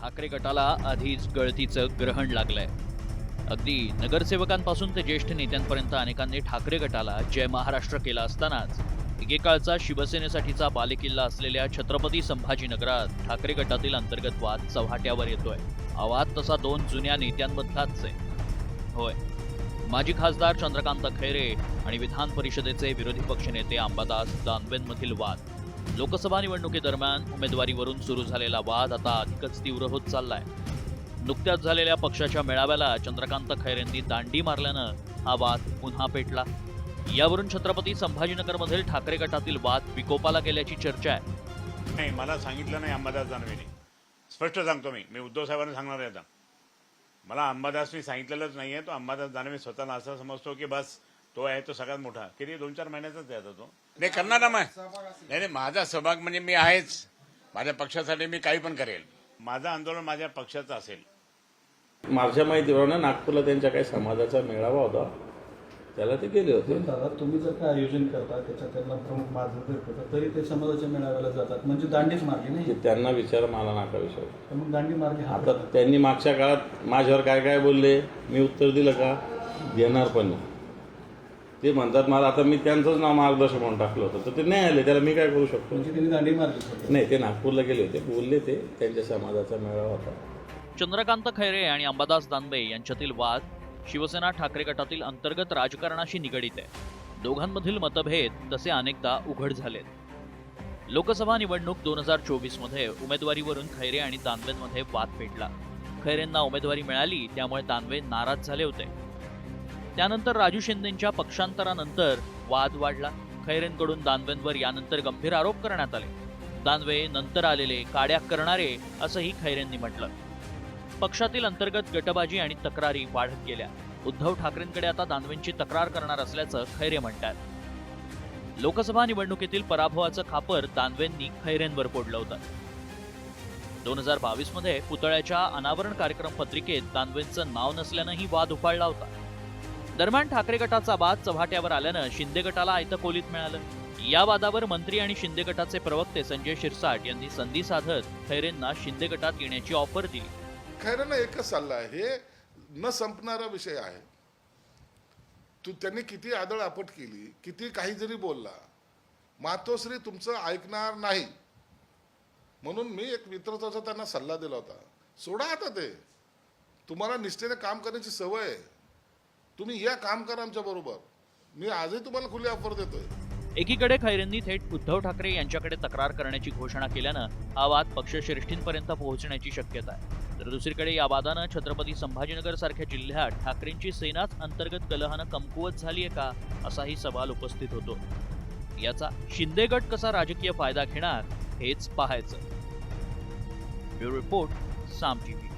ठाकरे गटाला आधीच गळतीचं ग्रहण लागलंय. अगदी नगरसेवकांपासून ते ज्येष्ठ नेत्यांपर्यंत अनेकांनी ठाकरे गटाला जय महाराष्ट्र केला असतानाच एकेकाळचा शिवसेनेसाठीचा बालेकिल्ला असलेल्या छत्रपती संभाजीनगरात ठाकरे गटातील अंतर्गत वाद चव्हाट्यावर येतोय. आवाज तसा दोन जुन्या नेत्यांमधलाच आहे होय. माजी खासदार चंद्रकांत खैरे आणि विधान परिषदेचे विरोधी पक्षनेते अंबादास दानवेंमधील वाद. लोकसभा निवडणुकीदरम्यान उमेदवारीवरून सुरू झालेला वाद आता अधिकच तीव्र होत चाललाय. नुकत्याच झालेल्या पक्षाच्या मेळाव्याला चंद्रकांत खैरेंनी दांडी मारल्यानं हा वाद पुन्हा पेटला. यावरून छत्रपती संभाजीनगरमधील ठाकरे गटातील वाद विकोपाला गेल्याची चर्चा आहे. नाही मला सांगितलं नाही अंबादास दानवेने. स्पष्ट सांगतो मी. मी उद्धव साहेबांना सांगणार आहे आता. मला अंबादासनी सांगितलेलंच नाही आहे तो अंबादास दानवे स्वतःला असं समजतो की बस तो आहे तो सगळ्यात मोठा. किती? दोन चार महिन्याचाच आहे आता तो. नाही करणार ना मग. नाही नाही माझा सहभाग म्हणजे मी आहेच. माझ्या पक्षासाठी मी काही पण करेल. माझं आंदोलन माझ्या पक्षाचं असेल. माझ्या माहितीप्रमाणे नागपूरला त्यांच्या काही समाजाचा मेळावा होता. त्याला ते गेले होते. दादा तुम्ही जर का आयोजन करता त्याच्यात त्यांना प्रमुख मार्गदर्शक करता तरी ते समाजाच्या मेळाव्याला जातात. म्हणजे दांडीच मारली नाही? त्यांना विचार मला नाका विचार. तर मग दांडी मारली हा आता त्यांनी मागच्या काळात माझ्यावर काय काय बोलले? मी उत्तर दिलं का? देणार पण नाही. ते म्हणतात मला आता मी त्यांचंच नाव मार्गदर्शक म्हणून टाकलं होतं. तर ते नाही आले त्याला मी काय करू शकतो? म्हणजे त्यांनी दांडी मारली स्वतः. नाही ते नागपूरला गेले होते. बोलले ते त्यांच्या समाजाचा मेळावा होता. चंद्रकांत खैरे आणि अंबादास दानवे यांच्यातील वाद शिवसेना ठाकरे गटातील अंतर्गत राजकारणाशी निगडीत आहे. दोघांमधील मतभेद तसे अनेकदा उघड झालेत. लोकसभा निवडणूक दोन हजार चोवीसमध्ये उमेदवारीवरून खैरे आणि दानवेंमध्ये वाद पेटला. खैरेंना उमेदवारी मिळाली त्यामुळे दानवे नाराज झाले होते. त्यानंतर राजू शिंदेंच्या पक्षांतरानंतर वाद वाढला. खैरेंकडून दानवेंवर यानंतर गंभीर आरोप करण्यात आले. दानवे नंतर आलेले काड्या करणारे असंही खैरेंनी म्हटलं. पक्षातील अंतर्गत गटबाजी आणि तक्रारी वाढत गेल्या. उद्धव ठाकरेंकडे आता दानवेंची तक्रार करणार असल्याचं खैरे म्हणतात. लोकसभा निवडणुकीतील पराभवाचं खापर दानवेंनी खैरेंवर फोडलं होतं. दोन हजार बावीसमध्ये पुतळ्याच्या अनावरण कार्यक्रम पत्रिकेत दानवेंचं नाव नसल्यानंही वाद उफाळला होता. दरम्यान ठाकरे गटाचा बाद चव्हाट्यावर आल्यानं शिंदे गटाला आयतं खोलीत मिळालं. या वादावर मंत्री आणि शिंदे गटाचे प्रवक्ते संजय शिरसाट यांनी संधी साधत खैरेंना शिंदे गटात येण्याची ऑफर दिली. खैरेंना एकच सल्ला आहे हे न संपणारा विषय आहे. तू त्यांनी किती आदळ आपट केली किती काही जरी बोलला मातोश्री तुमचं ऐकणार नाही. म्हणून मी एक मित्रत्वाचा त्यांना सल्ला दिला होता. सोडा आता ते. तुम्हाला निष्ठेने काम करण्याची सवय आहे. तुम्ही या काम करा आमच्या बरोबर. मी आजही तुम्हाला खुली ऑफर देतोय. एकीकडे खैरेंनी थेट उद्धव ठाकरे यांच्याकडे तक्रार करण्याची घोषणा केल्यानं हा वाद पक्षश्रेष्ठींपर्यंत पोहोचण्याची शक्यता आहे. तर दुसरीकडे या वादानं छत्रपती संभाजीनगर सारख्या जिल्ह्यात ठाकरेंची सेनाच अंतर्गत कलहानं कमकुवत झाली आहे का असाही सवाल उपस्थित होतो. याचा शिंदे गट कसा राजकीय फायदा घेणार हेच पाहायचं. ब्युरो रिपोर्ट साम टीव्ही